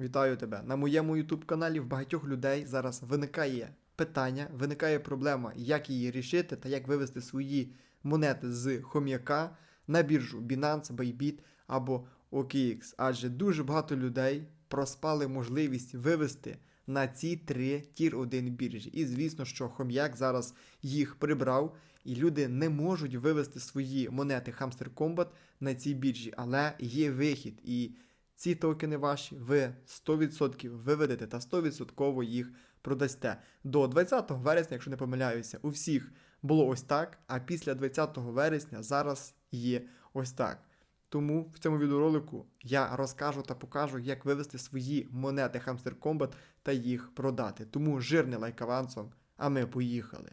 Вітаю тебе. На моєму YouTube каналі в багатьох людей зараз виникає питання, виникає проблема, як її рішити та як вивести свої монети з хом'яка на біржу Binance, Bybit або OKX. Адже дуже багато людей проспали можливість вивести на ці три тір 1 біржі. І звісно, що хом'як зараз їх прибрав, і люди не можуть вивести свої монети Hamster Combat на цій біржі, але є вихід. І ці токени ваші ви 100% виведете та 100% їх продасте. До 20 вересня, якщо не помиляюся, у всіх було ось так, а після 20 вересня зараз є ось так. Тому в цьому відеоролику я розкажу та покажу, як вивести свої монети Hamster Combat та їх продати. Тому жирний лайк авансом, а ми поїхали.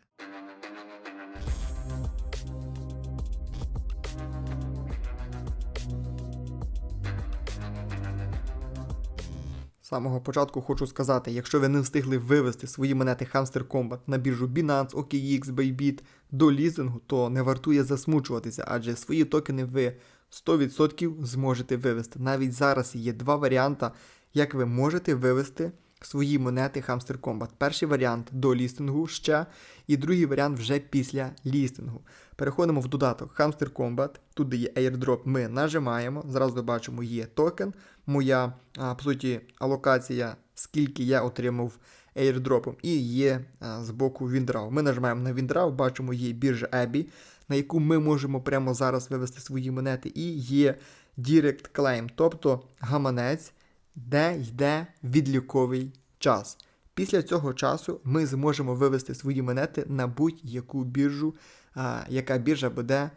Самого початку хочу сказати, якщо ви не встигли вивести свої монети Hamster Combat на біржу Binance, OKX, Bybit до лізингу, то не вартує засмучуватися, адже свої токени ви 100% зможете вивести. Навіть зараз є два варіанти, як ви можете вивести свої монети Hamster Combat. Перший варіант до лістингу ще, і другий варіант вже після лістингу. Переходимо в додаток Hamster Combat. Тут є airdrop, ми нажимаємо. Зразу бачимо, є токен. Моя, по суті, алокація, скільки я отримав airdropом, і є з боку WinDraw. Ми нажимаємо на WinDraw, бачимо, є біржа Abby, на яку ми можемо прямо зараз вивести свої монети, і є Direct Claim, тобто гаманець, де йде відліковий час. Після цього часу ми зможемо вивести свої монети на будь-яку біржу, яка біржа буде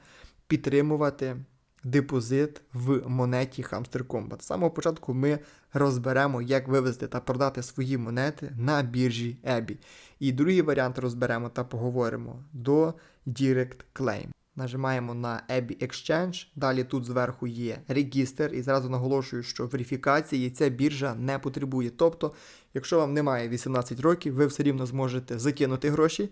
підтримувати депозит в монеті Hamster Combat. З самого початку ми розберемо, як вивести та продати свої монети на біржі EBI. І другий варіант розберемо та поговоримо до Direct Claim. Нажимаємо на EBI Exchange, далі тут зверху є регістр, і зразу наголошую, що верифікації ця біржа не потребує. Тобто, якщо вам немає 18 років, ви все рівно зможете закинути гроші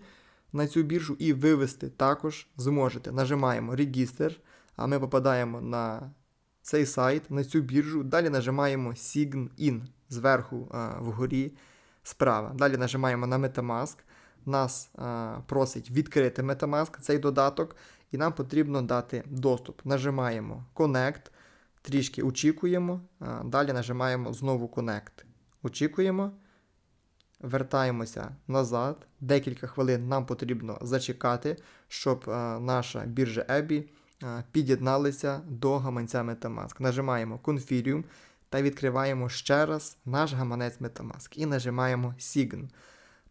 на цю біржу і вивести також зможете. Нажимаємо регістр, а ми попадаємо на цей сайт, на цю біржу. Далі нажимаємо Sign In зверху а, вгорі справа. Далі нажимаємо на Metamask. Нас а, просить відкрити Metamask, цей додаток, і нам потрібно дати доступ. Нажимаємо Connect, трішки очікуємо. А, далі нажимаємо знову Connect. Очікуємо. Вертаємося назад. Декілька хвилин нам потрібно зачекати, щоб а, наша біржа EBI а, під'єдналися до гаманця Metamask. Нажимаємо Confirm та відкриваємо ще раз наш гаманець Metamask і нажимаємо Sign.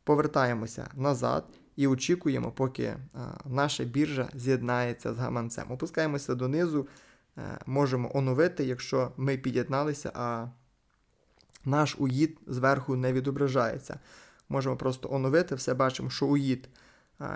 Повертаємося назад і очікуємо, поки наша біржа з'єднається з гаманцем. Опускаємося донизу, е, можемо оновити, якщо ми під'єдналися, а наш уїд зверху не відображається. Можемо просто оновити, все бачимо, що уїд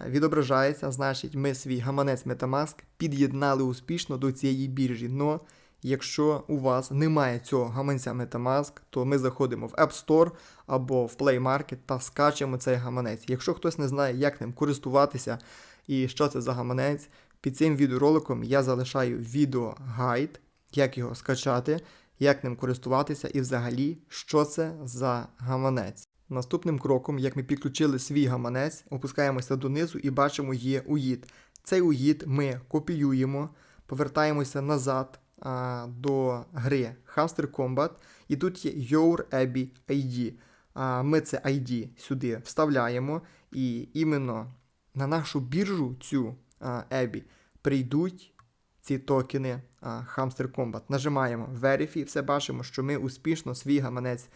відображається, значить, ми свій гаманець Metamask під'єднали успішно до цієї біржі. Но якщо у вас немає цього гаманця Metamask, то ми заходимо в App Store або в Play Market та скачемо цей гаманець. Якщо хтось не знає, як ним користуватися і що це за гаманець, під цим відеороликом я залишаю відео-гайд, як його скачати, як ним користуватися і взагалі, що це за гаманець. Наступним кроком, як ми підключили свій гаманець, опускаємося донизу і бачимо є уїд. Цей уїд ми копіюємо, повертаємося назад а, до гри Hamster Combat, і тут є Your Abby ID. А, ми це ID сюди вставляємо, і іменно на нашу біржу цю а, Abby прийдуть ці токени а, Hamster Combat. Нажимаємо Verify, і все бачимо, що ми успішно свій гаманець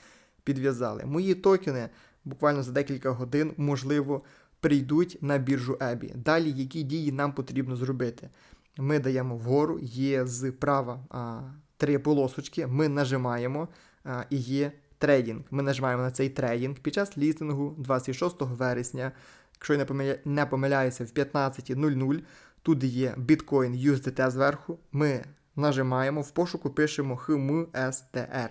підв'язали. Мої токени буквально за декілька годин, можливо, прийдуть на біржу EBI. Далі, які дії нам потрібно зробити? Ми даємо вгору, є зправа а, три полосочки, ми нажимаємо а, і є трейдинг. Ми нажимаємо на цей трейдинг під час лістингу 26 вересня. Якщо я не, помиля... не помиляюся, в 15.00 тут є Bitcoin USDT зверху. Ми нажимаємо, в пошуку пишемо HMSTR.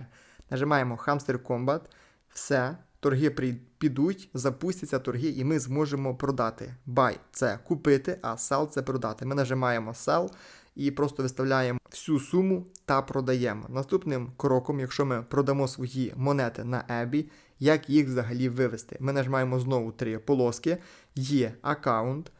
Нажимаємо Hamster Combat, все, торги підуть, запустяться торги, і ми зможемо продати. Buy це купити, а sell це продати. Ми нажимаємо sell і просто виставляємо всю суму та продаємо. Наступним кроком, якщо ми продамо свої монети на EBI, як їх взагалі вивести? Ми нажимаємо знову три полоски, є аккаунт.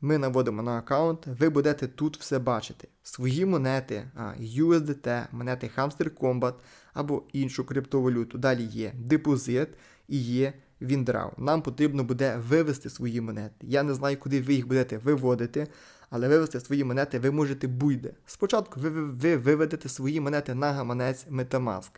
Ми наводимо на аккаунт, ви будете тут все бачити. Свої монети, USDT, монети Hamster Combat або іншу криптовалюту. Далі є депозит і є Віндрау. Нам потрібно буде вивести свої монети. Я не знаю, куди ви їх будете виводити, але вивести свої монети ви можете будь-де. Спочатку ви, ви, ви виведете свої монети на гаманець Metamask.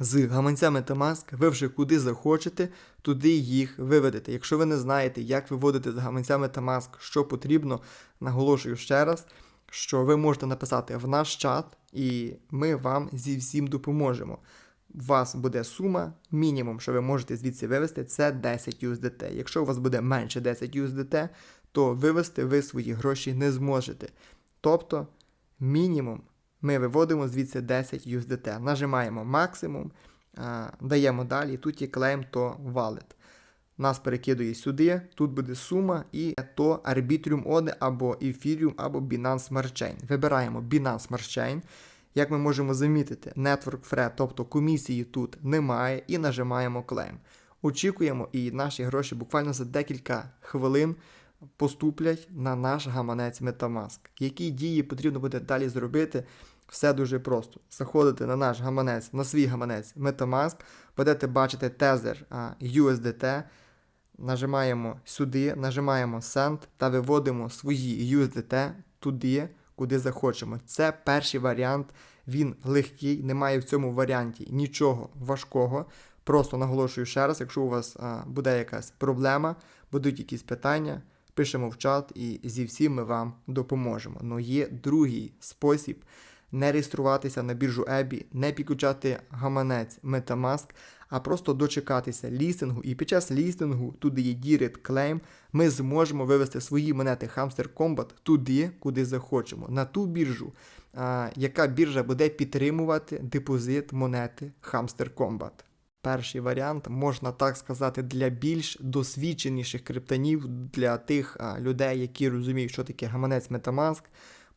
З гаманця Metamask ви вже куди захочете, туди їх виведете. Якщо ви не знаєте, як виводити з гаманця Metamask, що потрібно, наголошую ще раз, що ви можете написати в наш чат, і ми вам зі всім допоможемо. У вас буде сума, мінімум, що ви можете звідси вивести, це 10 USDT. Якщо у вас буде менше 10 USDT, то вивести ви свої гроші не зможете. Тобто, мінімум ми виводимо звідси 10 USDT. Нажимаємо максимум, даємо далі. Тут є claim то wallet. Нас перекидує сюди, тут буде сума, і то Arbitrium ODE або Ethereum, або Binance Smart Chain. Вибираємо Binance Smart Chain. Як ми можемо замітити, Network Fred, тобто комісії тут немає, і нажимаємо Claim. Очікуємо, і наші гроші буквально за декілька хвилин поступлять на наш гаманець Metamask. Які дії потрібно буде далі зробити? Все дуже просто. Заходите на наш гаманець, на свій гаманець Metamask, будете бачити тезер USDT, нажимаємо сюди, нажимаємо Send та виводимо свої USDT туди, куди захочемо. Це перший варіант, він легкий, немає в цьому варіанті нічого важкого. Просто наголошую ще раз, якщо у вас а, буде якась проблема, будуть якісь питання, пишемо в чат і зі всім ми вам допоможемо. Ну є другий спосіб не реєструватися на біржу EBI, не підключати гаманець Metamask, а просто дочекатися лістингу. І під час лістингу, туди є Direct Claim, ми зможемо вивести свої монети Hamster Combat туди, куди захочемо, на ту біржу, а, яка біржа буде підтримувати депозит монети Hamster Combat. Перший варіант, можна так сказати, для більш досвідченіших криптонів, для тих а, людей, які розуміють, що таке гаманець Metamask,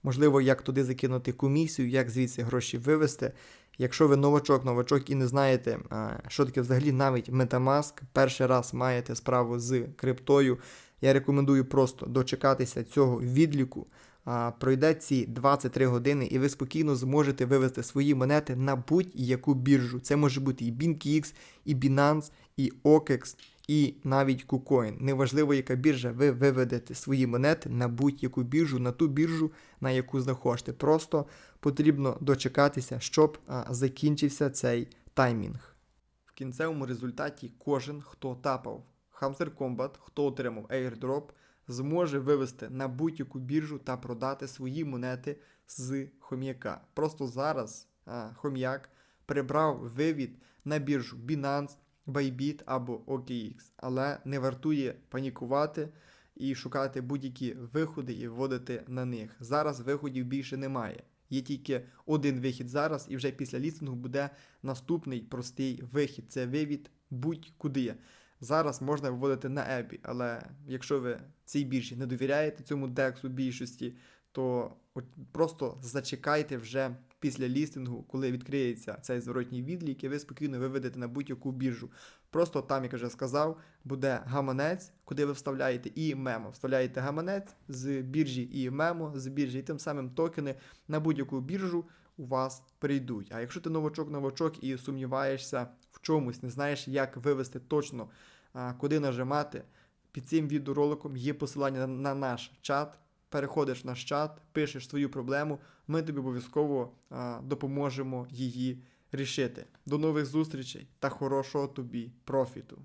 можливо, як туди закинути комісію, як звідси гроші вивести. Якщо ви новачок, новачок і не знаєте, що таке взагалі навіть Metamask, перший раз маєте справу з криптою, я рекомендую просто дочекатися цього відліку. Пройде ці 23 години, і ви спокійно зможете вивести свої монети на будь-яку біржу. Це може бути і BinkX, і Binance, і OKEX, і навіть KuCoin. Неважливо, яка біржа, ви виведете свої монети на будь-яку біржу, на ту біржу, на яку захочете. Просто потрібно дочекатися, щоб а, закінчився цей таймінг. В кінцевому результаті кожен, хто тапав Hamster Combat, хто отримав airdrop, зможе вивести на будь-яку біржу та продати свої монети з хом'яка. Просто зараз а, хом'як прибрав вивід на біржу Binance, Bybit або OKX, але не вартує панікувати і шукати будь-які виходи і вводити на них. Зараз виходів більше немає. Є тільки один вихід зараз, і вже після лістингу буде наступний простий вихід. Це вивід будь-куди. Зараз можна виводити на EBI, але якщо ви цій біржі не довіряєте цьому дексу більшості, то от просто зачекайте вже після лістингу, коли відкриється цей зворотній відлік, і ви спокійно виведете на будь-яку біржу. Просто там, як я вже сказав, буде гаманець, куди ви вставляєте і мемо. Вставляєте гаманець з біржі і мемо з біржі, і тим самим токени на будь-яку біржу у вас прийдуть. А якщо ти новачок-новачок і сумніваєшся в чомусь, не знаєш, як вивести точно, куди нажимати, під цим відеороликом є посилання на, на наш чат. Переходиш в наш чат, пишеш свою проблему, ми тобі обов'язково допоможемо її рішити. До нових зустрічей та хорошого тобі профіту!